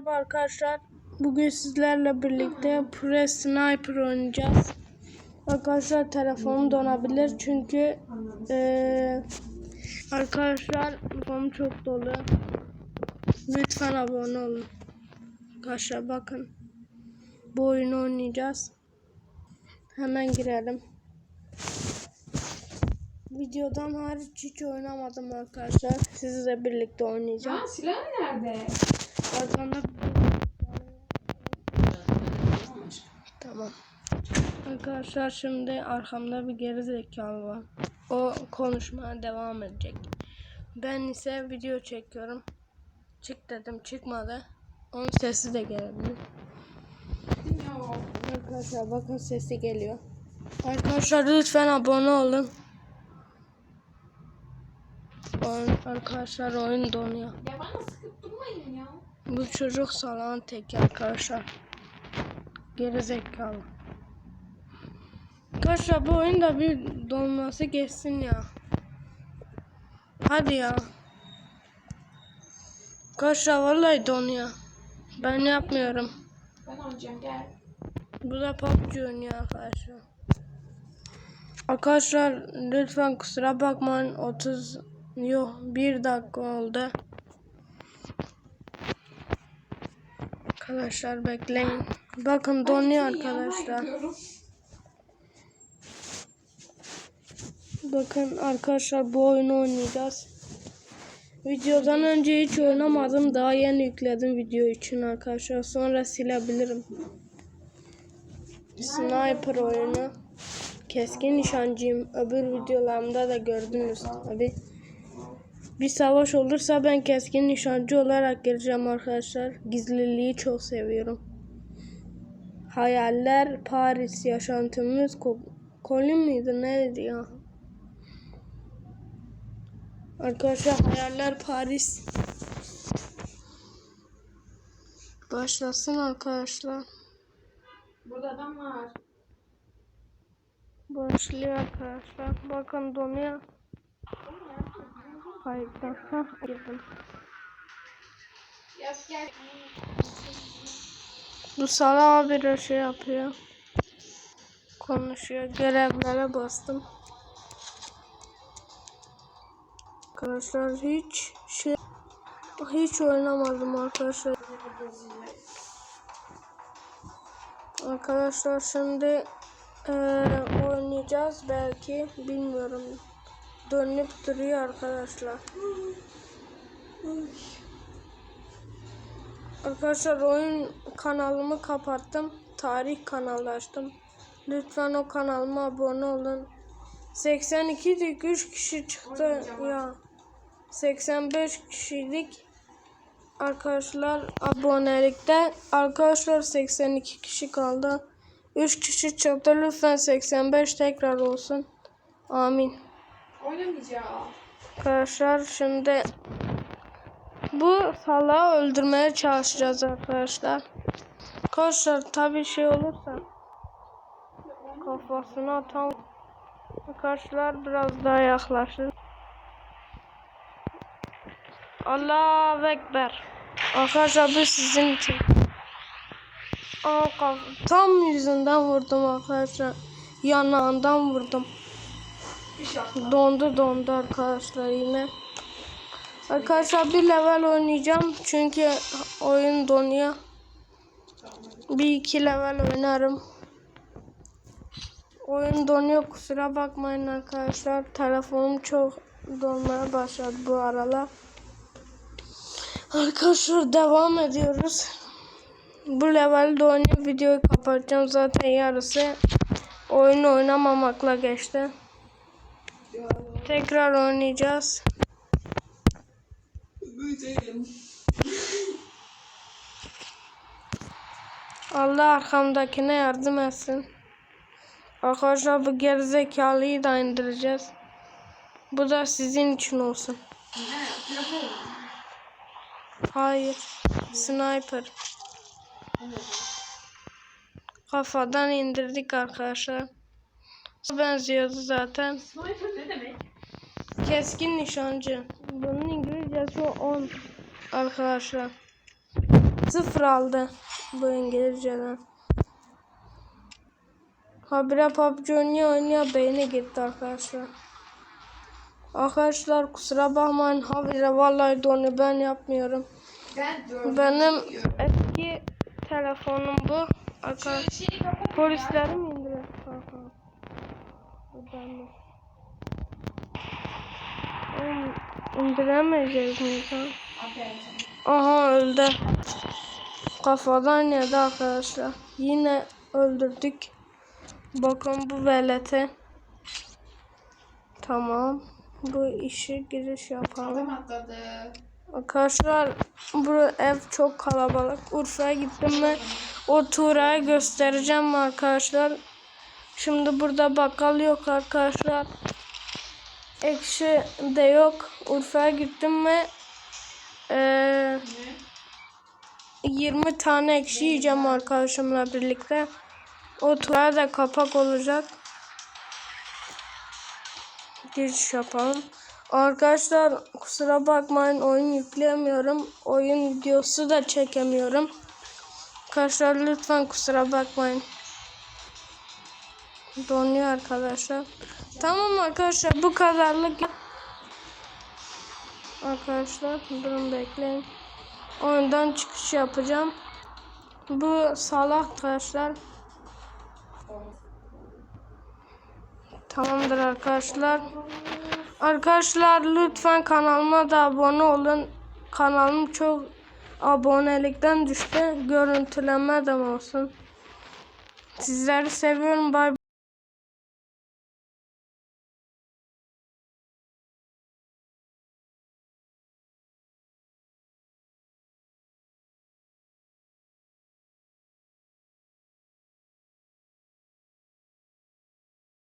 Merhaba arkadaşlar. Bugün sizlerle birlikte Pro Sniper oynayacağız. Arkadaşlar telefonum donabilir çünkü eee, arkadaşlar telefonum çok dolu. Lütfen abone olun. Arkadaşlar bakın. Bu oyunu oynayacağız. Hemen girelim. Videodan hariç hiç oynamadım arkadaşlar. Sizle birlikte oynayacağım. Aa silah nerede? Arkanda Tamam. Arkadaşlar şimdi arkamda bir geri zekalı var. O konuşmaya devam edecek. Ben ise video çekiyorum. Çık dedim çıkmadı. Onun sesi de gelebilir. Arkadaşlar bakın sesi geliyor. Arkadaşlar lütfen abone olun. Oyun, arkadaşlar oyun donuyor. Ya bana sıkıp durmayın ya. Bu çocuk salağın teki arkadaşlar. Geri zekalı. Arkadaşlar bu oyunda bir dolması geçsin ya. Hadi ya. Arkadaşlar vallahi donuyor. Ben yapmıyorum. Ben oynayacağım gel. Bu da PUBG oynuyor arkadaşlar. Arkadaşlar lütfen kusura bakmayın 30 yok 1 dakika oldu. Arkadaşlar bekleyin. Bakın donuyor arkadaşlar. Bakın arkadaşlar bu oyunu oynayacağız. Videodan önce hiç oynamadım. Daha yeni yükledim video için arkadaşlar. Sonra silebilirim. Sniper oyunu. Keskin nişancıyım. Öbür videolarımda da gördünüz tabi. Bir savaş olursa ben keskin nişancı olarak gireceğim arkadaşlar. Gizliliği çok seviyorum. Hayaller Paris yaşantımız Kolin miydi neydi ya? Arkadaşlar hayaller Paris. Başlasın arkadaşlar. Burada adam var. Başlıyor arkadaşlar. Bakın donuyor. Kayıttan. Hah girdim. Yaz gel. Bu sala bir şey yapıyor. Konuşuyor. Görevlere bastım. Arkadaşlar hiç şey hiç oynamadım arkadaşlar. Arkadaşlar şimdi eee, oynayacağız belki bilmiyorum. Dönüp duruyor arkadaşlar. Arkadaşlar oyun kanalımı kapattım. Tarih kanalı açtım. Lütfen o kanalıma abone olun. 82 dik 3 kişi çıktı ya. 85 kişilik arkadaşlar abonelikte arkadaşlar 82 kişi kaldı. 3 kişi çıktı. Lütfen 85 tekrar olsun. Amin. Oynamayacağım. Arkadaşlar şimdi bu salağı öldürmeye çalışacağız arkadaşlar. Arkadaşlar tabi şey olursa kafasına atan arkadaşlar biraz daha yaklaşır. Allahu Ekber. Arkadaşlar bu sizin için. Aa, tam yüzünden vurdum arkadaşlar. Yanağından vurdum. Dondu dondu arkadaşlar yine. Arkadaşlar bir level oynayacağım çünkü oyun donuyor. Bir iki level oynarım. Oyun donuyor kusura bakmayın arkadaşlar. Telefonum çok donmaya başladı bu aralar. Arkadaşlar devam ediyoruz. Bu levelde oynayıp videoyu kapatacağım zaten yarısı oyun oynamamakla geçti. Tekrar oynayacağız. Allah arkamdakine yardım etsin. Arkadaşlar bu gerizekalıyı da indireceğiz. Bu da sizin için olsun. Hayır. Sniper. Kafadan indirdik arkadaşlar. Benziyordu zaten. Sniper ne demek? Keskin nişancı. Bunun İngilizcesi 10 arkadaşlar. Sıfır aldı bu İngilizceden. Habire PUBG oynuyor oynuyor beyni gitti arkadaşlar. Arkadaşlar kusura bakmayın habire vallahi donu ben yapmıyorum. Ben Benim eski telefonum bu. Arkadaşlar şeyi kapat. polisleri mi indirir? Aha. İndiremeyeceğiz miyiz ha? Aha öldü. Kafadan yedi arkadaşlar. Yine öldürdük. Bakın bu velete. Tamam. Bu işi giriş yapalım. Adam atladı. Arkadaşlar bu ev çok kalabalık. Urfa'ya gittim mi o Tuğra'yı göstereceğim arkadaşlar. Şimdi burada bakkal yok arkadaşlar. Ekşi de yok. Urfa'ya gittim eee Ne? 20 tane ekşi yiyeceğim arkadaşımla birlikte. O tura da kapak olacak. Giriş yapalım. Arkadaşlar kusura bakmayın oyun yükleyemiyorum. Oyun videosu da çekemiyorum. Arkadaşlar lütfen kusura bakmayın. Donuyor arkadaşlar. Tamam arkadaşlar bu kadarlık. Arkadaşlar durun bekleyin. Oyundan çıkış yapacağım. Bu salak arkadaşlar. Tamamdır arkadaşlar. Arkadaşlar lütfen kanalıma da abone olun. Kanalım çok abonelikten düştü. Görüntüleme de olsun. Sizleri seviyorum. Bay